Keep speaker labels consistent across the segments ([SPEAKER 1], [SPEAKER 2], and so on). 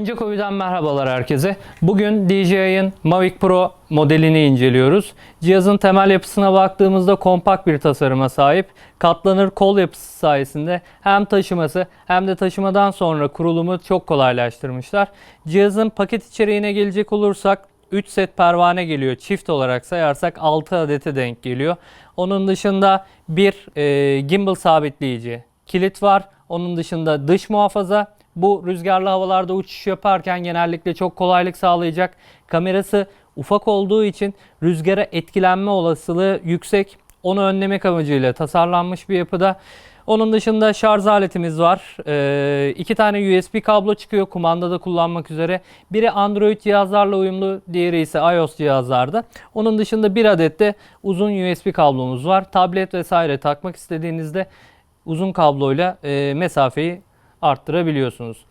[SPEAKER 1] Oyuncak Hobby'den merhabalar herkese. Bugün DJI'ın Mavic Pro modelini inceliyoruz. Cihazın temel yapısına baktığımızda kompakt bir tasarıma sahip. Katlanır kol yapısı sayesinde hem taşıması hem de taşımadan sonra kurulumu çok kolaylaştırmışlar. Cihazın paket içeriğine gelecek olursak 3 set pervane geliyor. Çift olarak sayarsak 6 adete denk geliyor. Onun dışında bir e, gimbal sabitleyici kilit var. Onun dışında dış muhafaza. Bu rüzgarlı havalarda uçuş yaparken genellikle çok kolaylık sağlayacak. Kamerası ufak olduğu için rüzgara etkilenme olasılığı yüksek. Onu önlemek amacıyla tasarlanmış bir yapıda. Onun dışında şarj aletimiz var. Ee, iki tane USB kablo çıkıyor kumandada kullanmak üzere. Biri Android cihazlarla uyumlu, diğeri ise iOS cihazlarda. Onun dışında bir adet de uzun USB kablomuz var. Tablet vesaire takmak istediğinizde uzun kabloyla e, mesafeyi arttırabiliyorsunuz.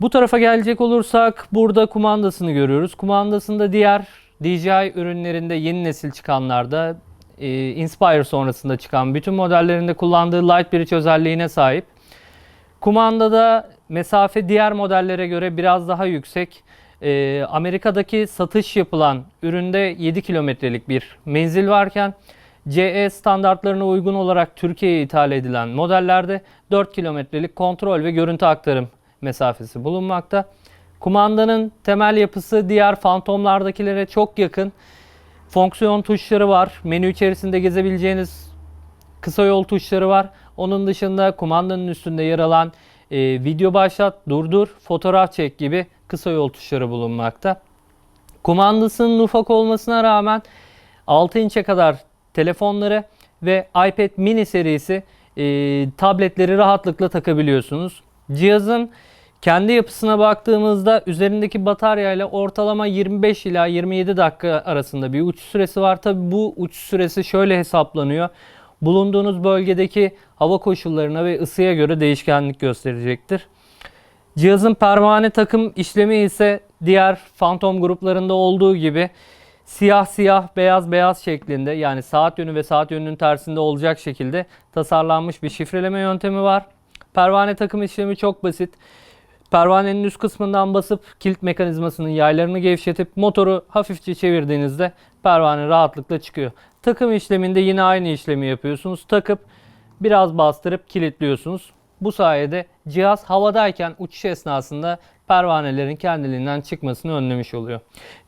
[SPEAKER 1] Bu tarafa gelecek olursak burada kumandasını görüyoruz. Kumandasında diğer DJI ürünlerinde yeni nesil çıkanlarda e, Inspire sonrasında çıkan bütün modellerinde kullandığı Light Bridge özelliğine sahip. Kumandada mesafe diğer modellere göre biraz daha yüksek. E, Amerika'daki satış yapılan üründe 7 kilometrelik bir menzil varken CE standartlarına uygun olarak Türkiye'ye ithal edilen modellerde 4 kilometrelik kontrol ve görüntü aktarım mesafesi bulunmakta. Kumandanın temel yapısı diğer fantomlardakilere çok yakın. Fonksiyon tuşları var. Menü içerisinde gezebileceğiniz kısa yol tuşları var. Onun dışında kumandanın üstünde yer alan e, video başlat, durdur, fotoğraf çek gibi kısa yol tuşları bulunmakta. Kumandasının ufak olmasına rağmen 6 inçe kadar telefonları ve iPad mini serisi e, tabletleri rahatlıkla takabiliyorsunuz. Cihazın kendi yapısına baktığımızda üzerindeki bataryayla ortalama 25 ila 27 dakika arasında bir uçuş süresi var. Tabi bu uçuş süresi şöyle hesaplanıyor. Bulunduğunuz bölgedeki hava koşullarına ve ısıya göre değişkenlik gösterecektir. Cihazın pervane takım işlemi ise diğer Phantom gruplarında olduğu gibi siyah siyah beyaz beyaz şeklinde yani saat yönü ve saat yönünün tersinde olacak şekilde tasarlanmış bir şifreleme yöntemi var. Pervane takım işlemi çok basit. Pervanenin üst kısmından basıp kilit mekanizmasının yaylarını gevşetip motoru hafifçe çevirdiğinizde pervane rahatlıkla çıkıyor. Takım işleminde yine aynı işlemi yapıyorsunuz. Takıp biraz bastırıp kilitliyorsunuz. Bu sayede cihaz havadayken uçuş esnasında pervanelerin kendiliğinden çıkmasını önlemiş oluyor.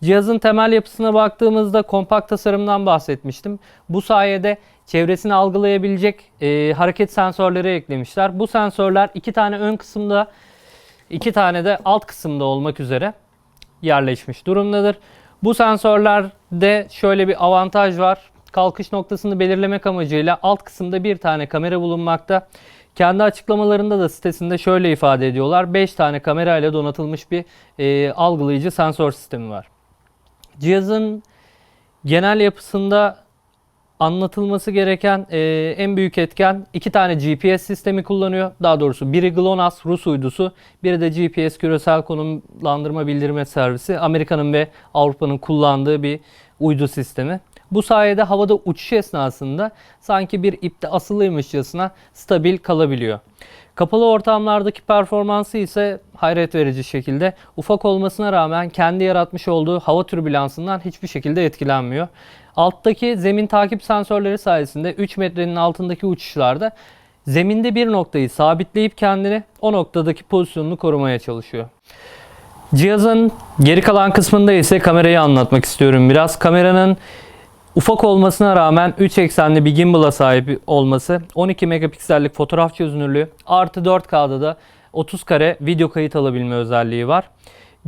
[SPEAKER 1] Cihazın temel yapısına baktığımızda kompakt tasarımdan bahsetmiştim. Bu sayede çevresini algılayabilecek e, hareket sensörleri eklemişler. Bu sensörler iki tane ön kısımda, iki tane de alt kısımda olmak üzere yerleşmiş durumdadır. Bu sensörlerde şöyle bir avantaj var. Kalkış noktasını belirlemek amacıyla alt kısımda bir tane kamera bulunmakta. Kendi açıklamalarında da sitesinde şöyle ifade ediyorlar. 5 tane kamera ile donatılmış bir e, algılayıcı sensör sistemi var. Cihazın genel yapısında anlatılması gereken e, en büyük etken iki tane GPS sistemi kullanıyor. Daha doğrusu biri GLONASS Rus uydusu, biri de GPS küresel konumlandırma bildirme servisi. Amerika'nın ve Avrupa'nın kullandığı bir uydu sistemi. Bu sayede havada uçuş esnasında sanki bir ipte asılıymışçasına stabil kalabiliyor. Kapalı ortamlardaki performansı ise hayret verici şekilde ufak olmasına rağmen kendi yaratmış olduğu hava türbülansından hiçbir şekilde etkilenmiyor. Alttaki zemin takip sensörleri sayesinde 3 metrenin altındaki uçuşlarda zeminde bir noktayı sabitleyip kendini o noktadaki pozisyonunu korumaya çalışıyor. Cihazın geri kalan kısmında ise kamerayı anlatmak istiyorum biraz. Kameranın Ufak olmasına rağmen 3 eksenli bir gimbal'a sahip olması, 12 megapiksellik fotoğraf çözünürlüğü, artı 4K'da da 30 kare video kayıt alabilme özelliği var.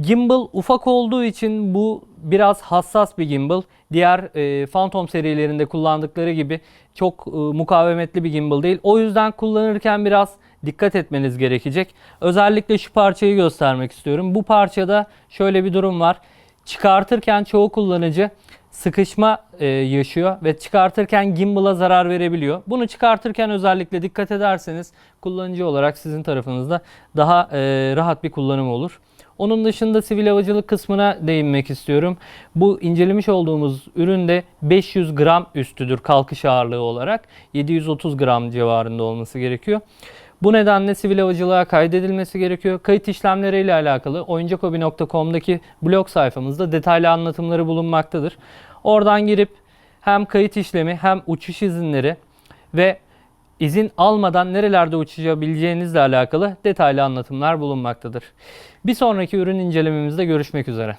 [SPEAKER 1] Gimbal ufak olduğu için bu biraz hassas bir gimbal. Diğer e, Phantom serilerinde kullandıkları gibi çok e, mukavemetli bir gimbal değil. O yüzden kullanırken biraz dikkat etmeniz gerekecek. Özellikle şu parçayı göstermek istiyorum. Bu parçada şöyle bir durum var. Çıkartırken çoğu kullanıcı sıkışma e, yaşıyor ve çıkartırken gimbal'a zarar verebiliyor. Bunu çıkartırken özellikle dikkat ederseniz kullanıcı olarak sizin tarafınızda daha e, rahat bir kullanım olur. Onun dışında sivil havacılık kısmına değinmek istiyorum. Bu incelemiş olduğumuz üründe 500 gram üstüdür kalkış ağırlığı olarak. 730 gram civarında olması gerekiyor. Bu nedenle sivil havacılığa kaydedilmesi gerekiyor. Kayıt işlemleriyle alakalı oyuncakobi.com'daki blog sayfamızda detaylı anlatımları bulunmaktadır. Oradan girip hem kayıt işlemi hem uçuş izinleri ve izin almadan nerelerde uçabileceğinizle alakalı detaylı anlatımlar bulunmaktadır. Bir sonraki ürün incelememizde görüşmek üzere.